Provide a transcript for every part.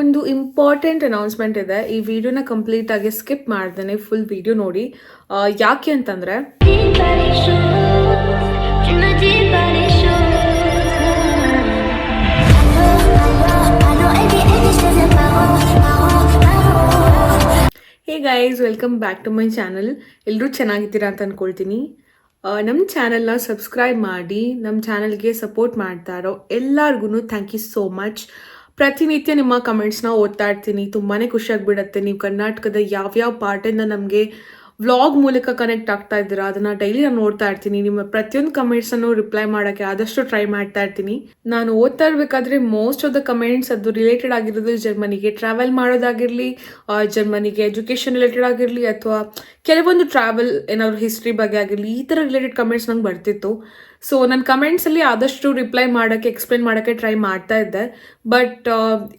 ಒಂದು important announcement ಇದೆ. ಈ ವಿಡಿಯೋನ ಕಂಪ್ಲೀಟ್ ಆಗಿ ಸ್ಕಿಪ್ ಮಾಡ್ದೇನೆ ಫುಲ್ ವಿಡಿಯೋ ನೋಡಿ. ಯಾಕೆ ಅಂತಂದ್ರೆ. Hey guys welcome back to my channel ಎಲ್ಲರೂ ಚೆನ್ನಾಗಿದ್ದೀರಾ ಅಂತ ಅನ್ಕೊಳ್ತೀನಿ. ನಮ್ಮ ಚಾನಲ್ನ ಸಬ್ಸ್ಕ್ರೈಬ್ ಮಾಡಿ ನಮ್ಮ ಚಾನಲ್ಗೆ ಸಪೋರ್ಟ್ ಮಾಡ್ತಾ ಇರೋ ಎಲ್ಲರಿಗೂ ಥ್ಯಾಂಕ್ ಯು ಸೋ ಮಚ್ ಪ್ರತಿನಿತ್ಯ ನಿಮ್ಮ ಕಮೆಂಟ್ಸ್ನ ಓದ್ತಾ ಇರ್ತೀನಿ ತುಂಬಾ ಖುಷಿಯಾಗಿಬಿಡತ್ತೆ. ನೀವು ಕರ್ನಾಟಕದ ಯಾವ್ಯಾವ ಪಾರ್ಟಿಂದ ನಮಗೆ ವ್ಲಾಗ್ ಮೂಲಕ ಕನೆಕ್ಟ್ ಆಗ್ತಾ ಇದ್ದೀರಾ, ಅದನ್ನ ಡೈಲಿ ನಾನು ನೋಡ್ತಾ ಇರ್ತೀನಿ. ನಿಮ್ಮ ಪ್ರತಿಯೊಂದು ಕಮೆಂಟ್ಸನ್ನು ರಿಪ್ಲೈ ಮಾಡೋಕ್ಕೆ ಆದಷ್ಟು ಟ್ರೈ ಮಾಡ್ತಾ ಇರ್ತೀನಿ. ನಾನು ಓದ್ತಾ ಇರಬೇಕಾದ್ರೆ ಮೋಸ್ಟ್ ಆಫ್ ದ ಕಮೆಂಟ್ಸ್ ಅದು ರಿಲೇಟೆಡ್ ಆಗಿರೋದು ಜರ್ಮನಿಗೆ. ಟ್ರಾವೆಲ್ ಮಾಡೋದಾಗಿರಲಿ ಜರ್ಮನಿಗೆ ಎಜುಕೇಷನ್ ರಿಲೇಟೆಡ್ ಆಗಿರಲಿ ಅಥವಾ ಕೆಲವೊಂದು ಟ್ರಾವೆಲ್ ಏನಾದ್ರು ಹಿಸ್ಟ್ರಿ ಬಗ್ಗೆ ಆಗಿರಲಿ, ಈ ಥರ ರಿಲೇಟೆಡ್ ಕಮೆಂಟ್ಸ್ ನಂಗೆ ಬರ್ತಿತ್ತು. ಸೊ ನನ್ನ ಕಮೆಂಟ್ಸಲ್ಲಿ ಆದಷ್ಟು ರಿಪ್ಲೈ ಮಾಡೋಕ್ಕೆ ಎಕ್ಸ್ಪ್ಲೇನ್ ಮಾಡೋಕ್ಕೆ ಟ್ರೈ ಮಾಡ್ತಾ ಇದ್ದೆ. ಬಟ್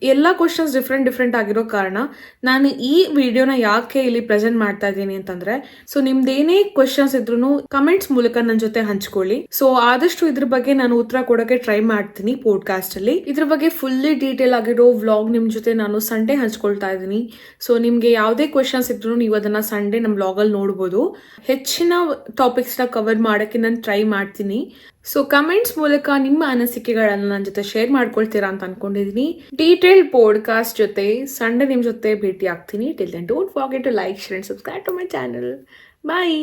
ಎಲ್ಲ ಕ್ವಶನ್ಸ್ ಡಿಫ್ರೆಂಟ್ ಡಿಫ್ರೆಂಟ್ ಆಗಿರೋ ಕಾರಣ ನಾನು ಈ ವಿಡಿಯೋನ ಯಾಕೆ ಇಲ್ಲಿ ಪ್ರೆಸೆಂಟ್ ಮಾಡ್ತಾ ಇದ್ದೀನಿ ಅಂತಂದ್ರೆ ಸೊ ನಿಮ್ದೇನೇ ಕ್ವಶನ್ಸ್ ಇದ್ರು ಕಮೆಂಟ್ಸ್ ಮೂಲಕ ನನ್ನ ಜೊತೆ ಹಂಚ್ಕೊಳ್ಳಿ. ಸೊ ಆದಷ್ಟು ಇದ್ರ ಬಗ್ಗೆ ನಾನು ಉತ್ತರ ಕೊಡೋಕೆ ಟ್ರೈ ಮಾಡ್ತೀನಿ ಪಾಡ್ಕಾಸ್ಟ್ ಅಲ್ಲಿ. ಇದ್ರ ಬಗ್ಗೆ ಫುಲ್ಲಿ ಡೀಟೇಲ್ ಆಗಿರೋ ವ್ಲಾಗ್ ನಿಮ್ ಜೊತೆ ನಾನು ಸಂಡೇ ಹಂಚ್ಕೊಳ್ತಾ ಇದ್ದೀನಿ. ಸೊ ನಿಮ್ಗೆ ಯಾವುದೇ ಕ್ವಶನ್ಸ್ ಇದ್ರು ನೀವು ಅದನ್ನ ಸಂಡೇ ನಮ್ಮ ಬ್ಲಾಗ್ ಅಲ್ಲಿ ನೋಡ್ಬೋದು. ಹೆಚ್ಚಿನ ಟಾಪಿಕ್ಸ್ನ ಕವರ್ ಮಾಡೋಕ್ಕೆ ನಾನು ಟ್ರೈ ಮಾಡ್ತೀನಿ. ಸೊ ಕಮೆಂಟ್ಸ್ ಮೂಲಕ ನಿಮ್ಮ ಅನಿಸಿಕೆಗಳನ್ನು ನನ್ನ ಜೊತೆ ಶೇರ್ ಮಾಡ್ಕೊಳ್ತೀರಾ ಅಂತ ಅನ್ಕೊಂಡಿದೀನಿ. ಡೀಟೇಲ್ ಪಾಡ್ಕಾಸ್ಟ್ ಜೊತೆ ಸಂಡೇ ನಿಮ್ಮ ಜೊತೆ ಭೇಟಿ ಆಗ್ತೀನಿ. Till then don't forget to like share and subscribe to my channel bye